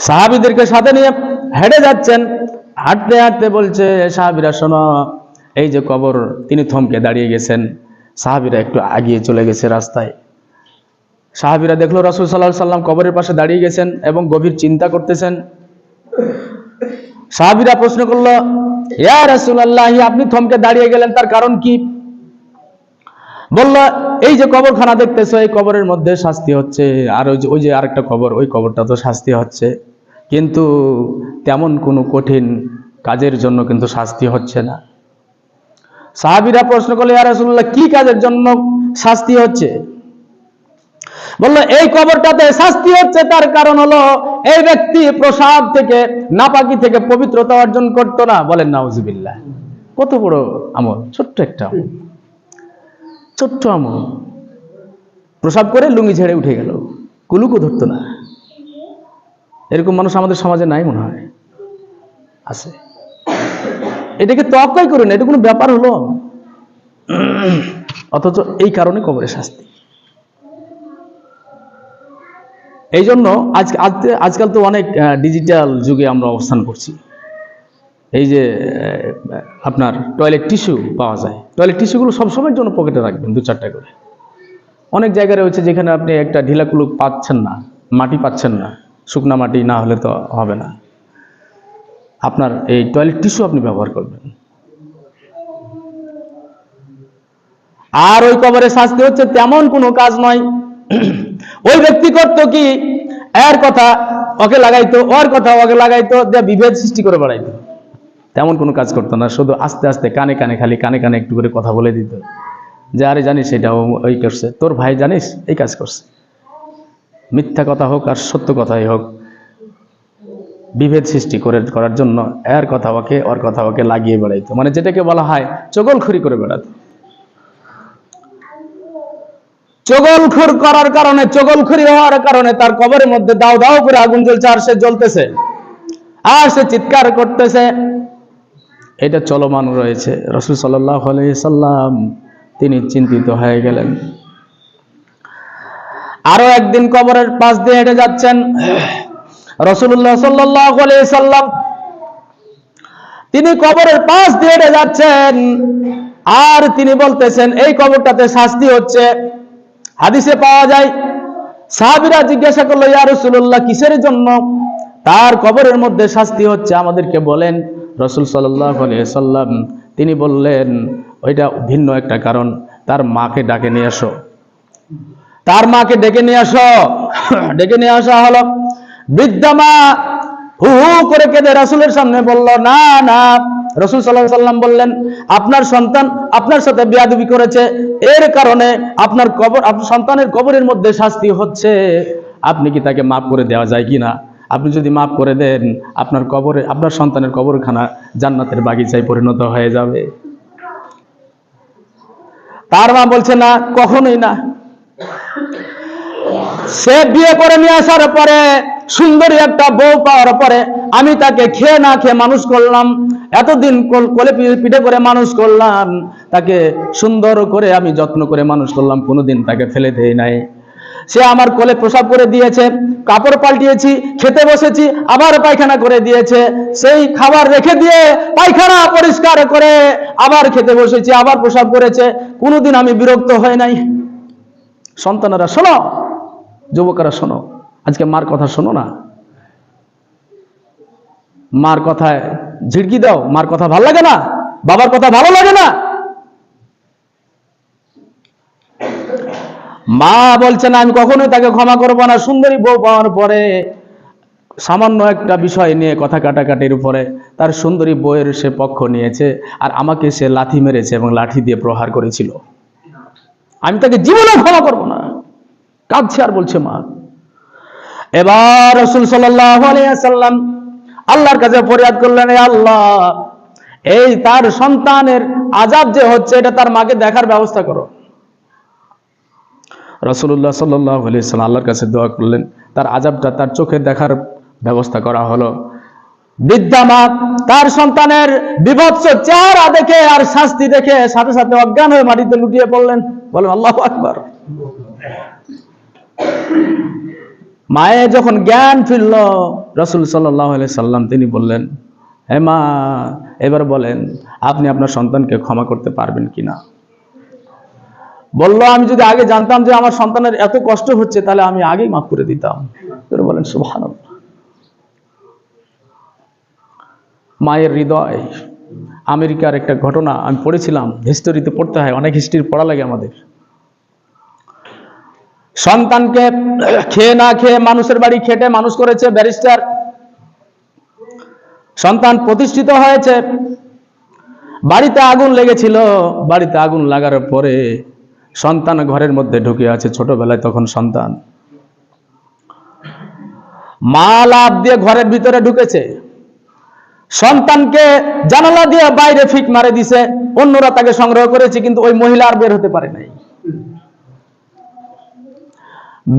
সাহাবিদেরকে সাথে নিয়ে হেঁটে যাচ্ছেন। হাঁটতে হাঁটতে বলছে সাহাবিরা, শোনো, এই যে কবর, তিনি থমকে দাঁড়িয়ে গেছেন। সাহাবিরা একটু আগিয়ে চলে গেছে রাস্তায়। সাহাবিরা দেখল, রসুল সাল্লাহ সাল্লাম কবরের পাশে দাঁড়িয়ে গেছেন এবং গভীর চিন্তা করতেছেন। সাহাবিরা প্রশ্ন করল, ইয়া রাসূলুল্লাহ, আপনি থমকে দাঁড়িয়ে গেলেন, তার কারণ কি? বলল, এই যে কবরখানা দেখতেছো, এই কবরের মধ্যে শাস্তি হচ্ছে। আর ওই যে ওই যে আরেকটা কবর, ওই কবরটা তো শাস্তি হচ্ছে। কিন্তু তেমন কোনো কঠিন কাজের জন্য কিন্তু শাস্তি হচ্ছে না। সাহাবিরা প্রশ্ন করলে, ইয়া রাসূলুল্লাহ, কি কাজের জন্য শাস্তি হচ্ছে? বলল, এই কবরটাতে শাস্তি হচ্ছে, তার কারণ হলো এই ব্যক্তি প্রসাদ থেকে, নাপাকি থেকে পবিত্রতা অর্জন করতো না। বলেন, নাউজুবিল্লাহ, কত বড় আমল, ছোট্ট একটা আমল। ছোট্ট আমল। প্রসাব করে লুঙ্গি ঝেড়ে উঠে গেল। কুলুকও ধরতো না। এরকম মানুষ আমাদের সমাজে নাই মনে হয়। আছে। এটাকে তক্কাই করুন এটা কোনো ব্যাপার হলো। অথচ এই কারণে কবরের শাস্তি। এই জন্য আজ আজ- আজকাল তো অনেক ডিজিটাল যুগে আমরা অবস্থান করছি। এই যে আপনার টয়লেট টিস্যু পাওয়া যায়। টয়লেট টিস্যুগুলো সবসময়ের জন্য পকেটে রাখবেন, দু চারটা করে। অনেক জায়গায় রয়েছে যেখানে আপনি একটা ঢিলাকুলুক পাচ্ছেন না, মাটি পাচ্ছেন না, শুকনা মাটি না হলে তো হবে না। আপনার এই টয়লেট টিস্যু আপনি ব্যবহার করবেন। আর ওই কবরে শাস্তি হচ্ছে তেমন কোনো কাজ নয়। ওই ব্যক্তি করতো কি, এর কথা ওকে লাগাইতো, ওর কথা ওকে লাগাইতো বিভেদ সৃষ্টি করে বেড়াইতো। তেমন কোনো কাজ করতো না, শুধু আস্তে আস্তে কানে কানে খালি কানে কানে একটু করে কথা বলে দিত। যে, আরে জানিস এটা ওই করছে, তোর ভাই জানিস এই কাজ করছে। মিথ্যা কথা হোক আর সত্য কথাই হোক, বিভেদ সৃষ্টি করে, করার জন্য এর কথা ওকে, ওর কথা ওকে লাগিয়ে বেড়াইতো। মানে যেটাকে বলা হয় চগলখড়ি করে বেড়াতো। চগলখুর করার কারণে, চগলখুরি হওয়ার কারণে তার কবরের মধ্যে দাও দাও করে আগুন জ্বলছে আর সে জ্বলতেছে। আর সে চিৎকার করতেছে। এটা চলমান রয়েছে। রসুল সাল্লাহ সাল্লাম তিনি চিন্তিত হয়ে গেলেন। আরও একদিন কবরের পাশ দিয়ে হেঁটে যাচ্ছেন রসুল্লাহ সাল্লাহ সাল্লাম। তিনি কবরের পাশ দিয়ে হেঁটে যাচ্ছেন আর তিনি বলতেছেন, এই কবরটাতে শাস্তি হচ্ছে। হাদিসে পাওয়া যায়, সাহাবিরা জিজ্ঞাসা করল, ইয়া রাসূলুল্লাহ, কিসের জন্য? তার কবরের মধ্যে শাস্তি হচ্ছে, আমাদেরকে বলেন। রসুল আলাইহি সাল্লাম তিনি বললেন, ওইটা ভিন্ন একটা কারণ, তার মাকে ডাকে নিয়ে আসো। তার মাকে ডেকে নিয়ে আসো। ডেকে নিয়ে আসা হলো। বৃদ্ধা মা হু হু করে কেঁদে রাসুলের সামনে বলল, না না। রসুল সাল্লাহ সাল্লাম বললেন, আপনার সন্তান আপনার সাথে বিয়াদবি করেছে। এর কারণে আপনার কবর, আপনার সন্তানের কবরের মধ্যে শাস্তি হচ্ছে। আপনি কি তাকে মাফ করে দেওয়া যায় কি না আপনি যদি মাফ করে দেন, আপনার কবরে, আপনার সন্তানের কবরখানা জান্নাতের বাগিচায় পরিণত হয়ে যাবে। তার মা বলছে, না, কখনোই না। সে বিয়ে করে নিয়ে আসার পরে, সুন্দরী একটা বউ পাওয়ার পরে আমি তাকে খেয়ে না খেয়ে মানুষ করলাম। এতদিন কোল- পিঠে করে মানুষ করলাম। তাকে সুন্দর করে আমি যত্ন করে মানুষ করলাম, কোনোদিন তাকে ফেলে দেই নাই। সে আমার কোলে প্রসাব করে দিয়েছে, কাপড় পাল্টিয়েছি, খেতে বসেছি, আবার পায়খানা করে দিয়েছে। সেই খাবার রেখে দিয়ে পায়খানা পরিষ্কার করে আবার খেতে বসেছি, আবার প্রসাব করেছে। কোনোদিন আমি বিরক্ত হয়ে নাই। সন্তানেরা, শোনো। যুবকেরা, শোনো। আজকে মার কথা শোনো না। মার কথায় ঝিড়কি দাও। মার কথা ভালো লাগে না? বাবার কথা ভালো লাগে না? মা বলছে, না, আমি কখনোই তাকে ক্ষমা করব না। সুন্দরী বউ পাওয়ার পরে সামান্য একটা বিষয় নিয়ে কথা কাটাকাটির উপরে তার সুন্দরী বউয়ের সে পক্ষ নিয়েছে আর আমাকে সে লাথি মেরেছে এবং লাঠি দিয়ে প্রহার করেছিল। আমি তাকে জীবনে ক্ষমা করব না। কাঁদছে আর বলছে, মা, এবার রসুল সাল্লাম আল্লাহর কাছে ফরিয়াদ করলেন আল্লাহ, এই তার সন্তানের আজাব যে হচ্ছে, এটা তার মাকে দেখার ব্যবস্থা করো। রসুল্লাহ সাল্লাহ সাল্লাম আল্লাহর কাছে দোয়া করলেন। তার আজাবটা তার চোখে দেখার ব্যবস্থা করা হলো। বৃদ্ধা তার সন্তানের বিভৎস চেহারা দেখে আর শাস্তি দেখে সাথে সাথে অজ্ঞান হয়ে মাটিতে লুটিয়ে পড়লেন। বলেন, আল্লাহ আকবার। মায়ের যখন জ্ঞান ফিরল, রসুল সাল্লাহ সাল্লাম তিনি বললেন, হে মা, এবার বলেন, আপনি আপনার সন্তানকে ক্ষমা করতে পারবেন কিনা? বলল, আমি যদি আগে জানতাম যে আমার সন্তানের এত কষ্ট হচ্ছে, তাহলে আমি আগেই মাফ করে দিতাম। বলেন সুভান মায়ের হৃদয়, আমেরিকার একটা ঘটনা আমি পড়েছিলাম হিস্টোরিতে পড়তে হয়, অনেক হিস্ট্রি পড়া লাগে আমাদের। সন্তানকে খেয়ে না খেয়ে মানুষের বাড়ি খেটে মানুষ করেছে, ব্যারিস্টার। সন্তান প্রতিষ্ঠিত হয়েছে, বাড়িতে আগুন লেগেছিল, বাড়িতে আগুন লাগার পরে সন্তান ঘরের মধ্যে ঢুকে আছে ছোটবেলায় তখন সন্তান। মা লাভ দিয়ে ঘরের ভিতরে ঢুকেছে। সন্তানকে জানালা দিয়ে বাইরে ফিক মারে দিছে। অন্যরা তাকে সংগ্রহ করেছে, কিন্তু ওই মহিলা আর বের হতে পারে নাই।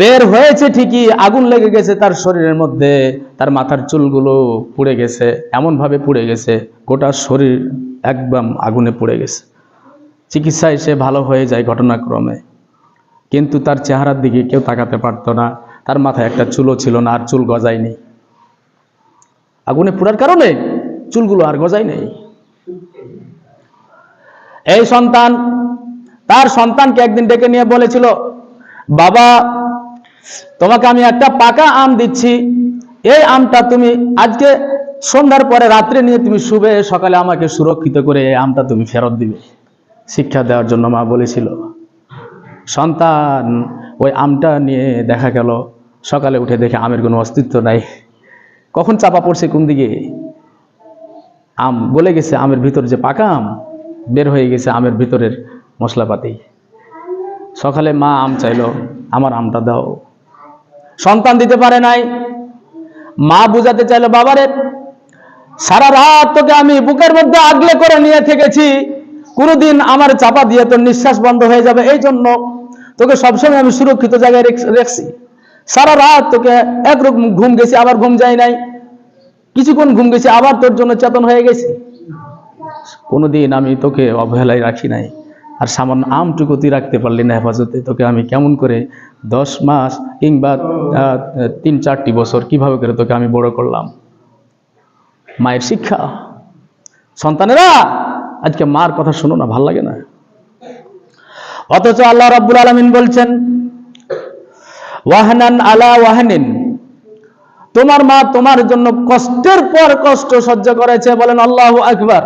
বের হয়েছে ঠিকই, আগুন লেগে গেছে তার শরীরের মধ্যে। তার মাথার চুলগুলো পুড়ে গেছে এমন ভাবে পুড়ে গেছে, গোটা শরীর একদম আগুনে পুড়ে গেছে। চিকিৎসায় সে ভালো হয়ে যায় ঘটনাক্রমে। কিন্তু তার চেহারার দিকে কেউ তাকাতে পারতো না। তার মাথায় একটা চুলও ছিল না আর চুল গজায়নি। আগুনে পোড়ার কারণে চুলগুলো আর গজায় নেই এই সন্তান, তার সন্তানকে একদিন ডেকে নিয়ে বলেছিল, বাবা, তোমাকে আমি একটা পাকা আম দিচ্ছি। এই আমটা তুমি আজকে সন্ধ্যার পরে রাত্রে নিয়ে তুমি শুবে, সকালে আমাকে সুরক্ষিত করে এই আমটা তুমি ফেরত দিবে। শিক্ষা দেওয়ার জন্য মা বলেছিল। সন্তান, ওই আমটা নিয়ে দেখা গেল। সকালে উঠে দেখে আমের কোনো অস্তিত্ব নাই। কখন চাপা পড়ছে কোন দিকে? আম গলে গেছে আমের ভিতর যে পাকা আম, বের হয়ে গেছে আমের ভিতরের মশলাপাতি। সকালে মা আম চাইলো, আমার আমটা দাও। সন্তান দিতে পারে নাই। মা বুঝাতে চাইলো, বাবারে, সারা রাত তোকে আমি বুকের মধ্যে আগলে করে নিয়ে থেকেছি। কোনোদিন আমার চাপা দিয়ে তোর নিঃশ্বাস বন্ধ হয়ে যাবে, এই জন্য তোকে সবসময় আমি সুরক্ষিত জায়গায় রেখ- রেখছি। সারা রাত তোকে একরকম ঘুম গেছি, আবার ঘুম যায় নাই। কিছুক্ষণ ঘুম গেছি, আবার তোর জন্য চেতন হয়ে গেছি। কোনোদিন আমি তোকে অবহেলায় রাখি নাই, আর সামান্য আমটুকু তুই রাখতে পারলি না হেফাজতে। তোকে আমি কেমন করে দশ মাস কিংবা তিন চারটি বছর কীভাবে করে তোকে আমি বড় করলাম? মায়ের শিক্ষা। সন্তানেরা আজকে মার কথা শোনো না, ভালো লাগে না। অথচ আল্লাহ রাব্বুল আলামিন বলছেন, ওয়াহনান আলা ওয়াহনিন। তোমার মা তোমার জন্য কষ্টের পর কষ্ট সহ্য করেছে, বলেন আল্লাহ আকবার।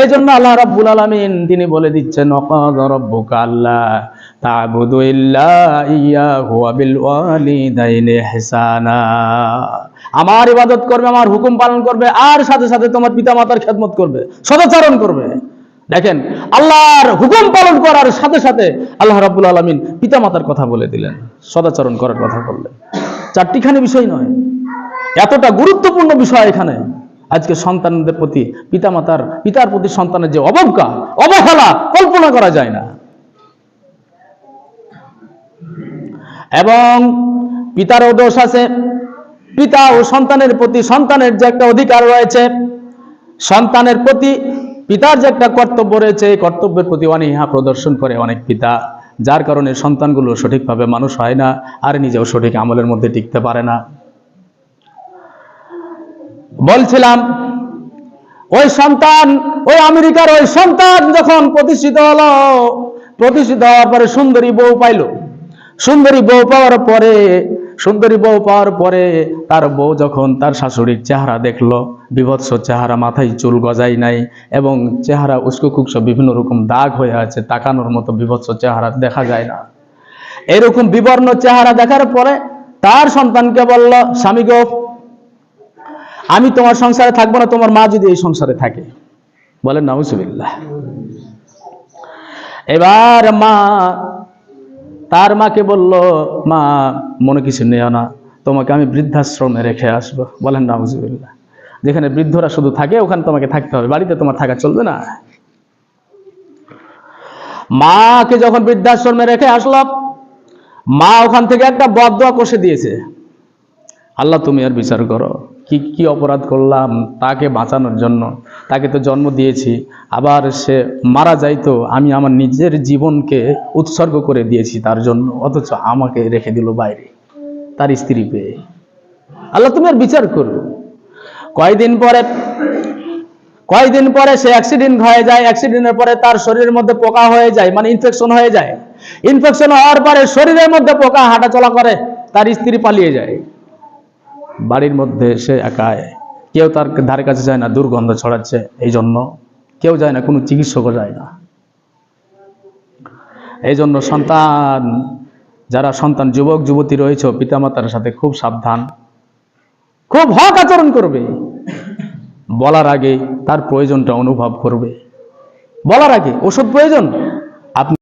এই জন্য আল্লাহ রাব্বুল আলামিন তিনি বলে দিচ্ছেন, ওয়াকাদ রাব্বুকা আল্লাহ ইয়াহু ওয়া বিল ওয়ালিদাইনি ইহসানা আমার ইবাদত করবে, আমার হুকুম পালন করবে, আর সাথে সাথে তোমার পিতামাতার খেদমত করবে, সদাচরণ করবে। দেখেন, আল্লাহর হুকুম পালন করার সাথে সাথে আল্লাহ রাব্বুল আলামিন পিতামাতার কথা বলে দিলেন, সদাচরণ করার কথা বললেন। চারটিখানি বিষয় নয়, এতটা গুরুত্বপূর্ণ বিষয় এখানে। আজকে সন্তানদের প্রতি, পিতামাতার, পিতার প্রতি সন্তানের যে অবজ্ঞা, অবহেলা কল্পনা করা যায় না। এবং পিতারও দোষ আছে। পিতা ও সন্তানের প্রতি সন্তানের যে একটা অধিকার রয়েছে, সন্তানের প্রতি পিতার যে একটা কর্তব্য রয়েছে, এই কর্তব্যের প্রতি অনীহা প্রদর্শন করে অনেক পিতা, যার কারণে সন্তানগুলো সঠিকভাবে মানুষ হয় না আর নিজেও সঠিক আমলের মধ্যে টিকতে পারে না। বলছিলাম, ওই সন্তান, ওই আমেরিকার ওই সন্তান যখন প্রতিষ্ঠিত হলো, প্রতিষ্ঠিত হওয়ার পরে সুন্দরী বউ পাইলো। সুন্দরী বউ পাওয়ার পরে, সুন্দরী বউ পাওয়ার পরে তার বউ যখন তার শাশুড়ির চেহারা দেখল, বিভৎস চেহারা, মাথায় চুল গজাই নাই এবং চেহারা উস্কো খুকসো বিভিন্ন রকম দাগ হয়ে আছে, তাকানোর মতো বিভৎস চেহারা দেখা যায় না। এরকম বিবর্ণ চেহারা দেখার পরে তার সন্তানকে বলল, স্বামী গো, আমি তোমার সংসারে থাকব না, তোমার মা যদি এই সংসারে থাকে। বলেন নাউজুবিল্লাহ। এবার মা তার মাকে বলল, মা, মনে কিছু নেও না, তোমাকে আমি বৃদ্ধাশ্রমে রেখে আসব। বলেন, নাউজুবিল্লাহ। যেখানে বৃদ্ধরা শুধু থাকে, ওখানে তোমাকে থাকতে হবে, বাড়িতে তোমার থাকা চলবে না। মাকে যখন বৃদ্ধাশ্রমে রেখে আসলাম মা ওখান থেকে একটা বদয়া কষে দিয়েছে। আল্লাহ, তুমি আর বিচার করো। কি কি অপরাধ করলাম তাকে বাঁচানোর জন্য, তাকে তো জন্ম দিয়েছি, আবার সে মারা যাইতো আমি আমার নিজের জীবনকে উৎসর্গ করে দিয়েছি তার জন্য, অথচ আমাকে রেখে দিল বাইরে, তার স্ত্রী পেয়ে। আল্লাহ তুমি আর বিচার করো। কয়দিন পরে কয়দিন পরে সে অ্যাক্সিডেন্ট হয়ে যায় অ্যাক্সিডেন্টের পরে তার শরীরের মধ্যে পোকা হয়ে যায় মানে ইনফেকশন হয়ে যায়। ইনফেকশন হওয়ার পরে শরীরের মধ্যে পোকা হাঁটা চলা করে, তার স্ত্রী পালিয়ে যায়। বাড়ির মধ্যে সে একায় কেউ তার ধারে কাছে যায় না, দুর্গন্ধ ছড়াচ্ছে এই জন্য কেউ যায় না, কোনো চিকিৎসকও যায় না। এই জন্য সন্তান, যারা সন্তান, যুবক, যুবতী রয়েছে, পিতামাতার সাথে খুব সাবধান। খুব হক আচরণ করবে। বলার আগে তার প্রয়োজনটা অনুভব করবে। বলার আগে, ওষুধ প্রয়োজন? আপনি